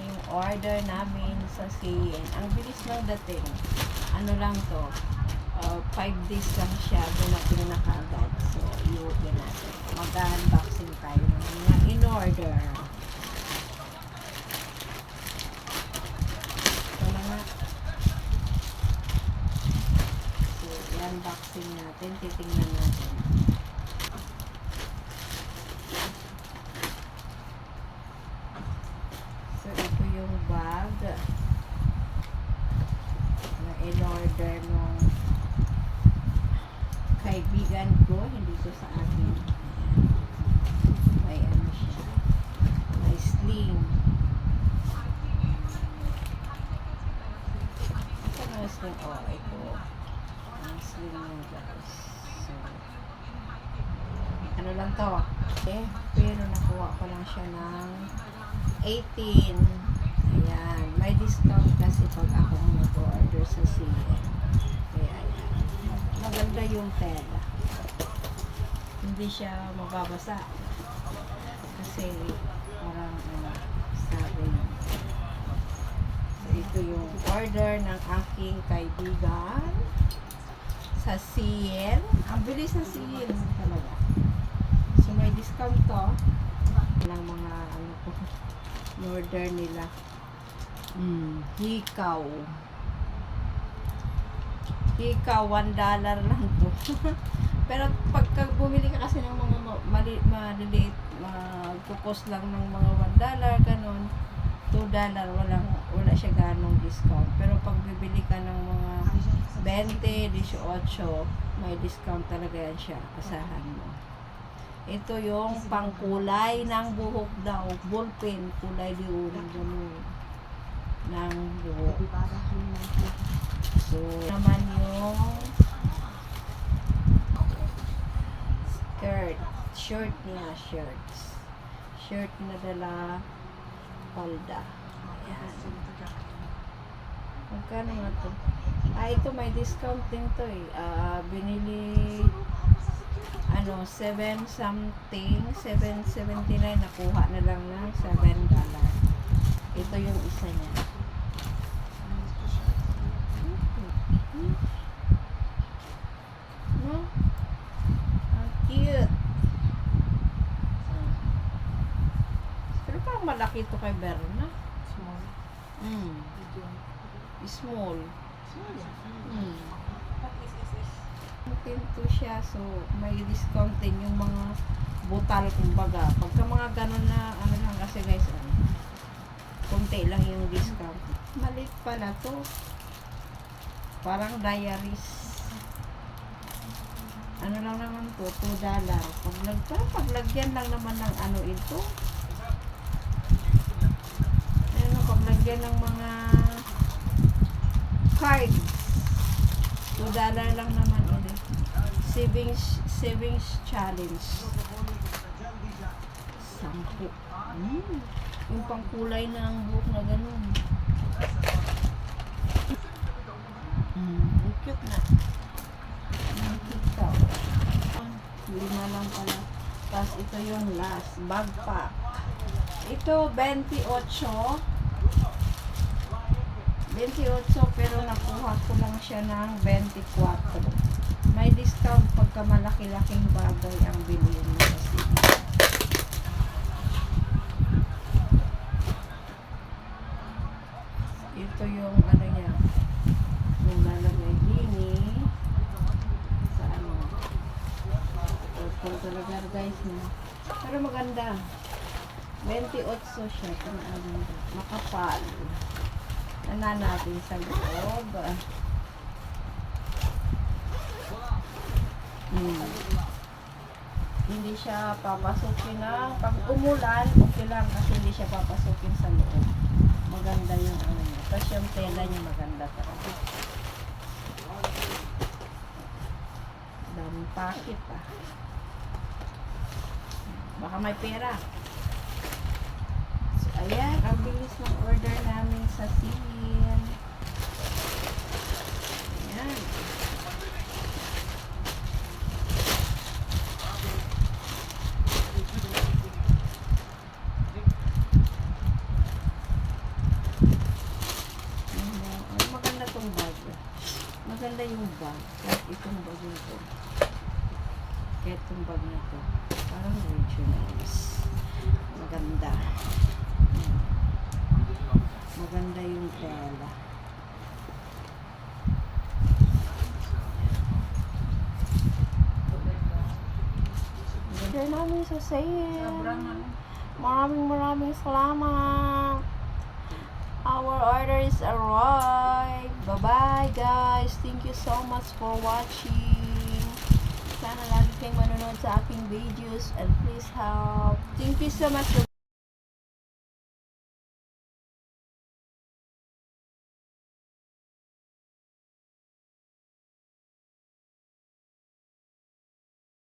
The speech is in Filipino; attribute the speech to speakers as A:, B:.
A: yung order namin sa CN. Ang bilis lang dating. Ano lang to, 5 days lang siya, dumating na kaagad. So, i-open natin. Mag-unboxing tayo ng mga in-order. Ito na nga. So, i-unboxing natin. Titingnan natin. So, ito yung bag na in-order nung kaibigan ko, hindi ko sa akin. May ano siya. May sling. Ito na sling. Oh, ito. Ang sling niya guys. So, ano lang to? Eh, pero nakuha ko lang siya ng 18. Ayan. May discount kasi pag ako nag-order sa CN. Kaya ayan. Maganda yung tela. Hindi siya mababasa. Kasi parang ano, sabi. So, ito yung order ng aking kaibigan sa CN. Ang bilis ng CN talaga. So, may discount to ng mga ano ko order nila. Mm, hikaw. Hikaw, one dollar lang to. Pero pagka bumili ka kasi ng mga ma- mali, maliliit, magkukos lang ng mga one dollar, ganun. 2 dollar, walang, wala siya ganong discount. Pero pag bibili ka ng mga 20, 18, may discount talaga yan siya. Asahan mo. Ito yung pangkulay ng buhok daw. Ballpen, kulay diyon. Ganun. Ng buhok. So, naman yung skirt. Shirt niya, shirts. Shirt na dala palda. Ayan. Magkano nga to? Ah, ito may discount din to eh. Ah, binili ano, 7 something, 779 nakuha na lang ng 7 dollar. Ito yung isa niya. No? Ang cute. Ah. Parang malaki to kay Berna.
B: Small.
A: Mm. Small.
B: Small.
A: Mm.
B: SSS.
A: Pinto siya, so may discount din yung mga butal, kumbaga. Pagka mga ganun na, ano lang kasi guys, ano, konti lang yung discount. Malit pala to. Parang diaries. Ano lang naman to, 2 dollar. Pag nag, parang paglagyan lang naman ng ano ito. Ano, paglagyan ng mga cards. 2 dollar lang naman ulit. Savings, savings challenge. Sampu. Mm. Yung pangkulay ng buhok na ganun. Mm. Cute na. Ang cute. Ah, Lima lang pala. Tapos ito yung last. Bag pack. Ito, 28. 28 pero nakuha ko lang siya ng 24. May discount pagka malaki-laking bagay ang bilhin mo kasi. Ito yung ano niya. Yung lalagay dini. Sa ano. Ito talaga guys. No? Pero maganda. 28 siya. Ano. Makapal. Ano natin sa loob. Hmm. Hindi siya papasukin na pag umulan, okay lang kasi hindi siya papasukin sa loob. Maganda yung ano niya. Tapos yung tela niya maganda talaga. Daming packet ah. Baka may pera. So, ayan, ang bilis ng order namin sa Simin. Ayan. Oh. Maganda yung bag. Kahit itong bag ito. Kahit itong bag nito. Parang originals. Maganda. Hmm. Maganda yung tela. Share namin sa sale. Maraming maraming salamat. Our order is arrived. Bye-bye guys. Thank you so much for watching. Sana lagi kayong manonood sa aking videos and please help. Thank you so much.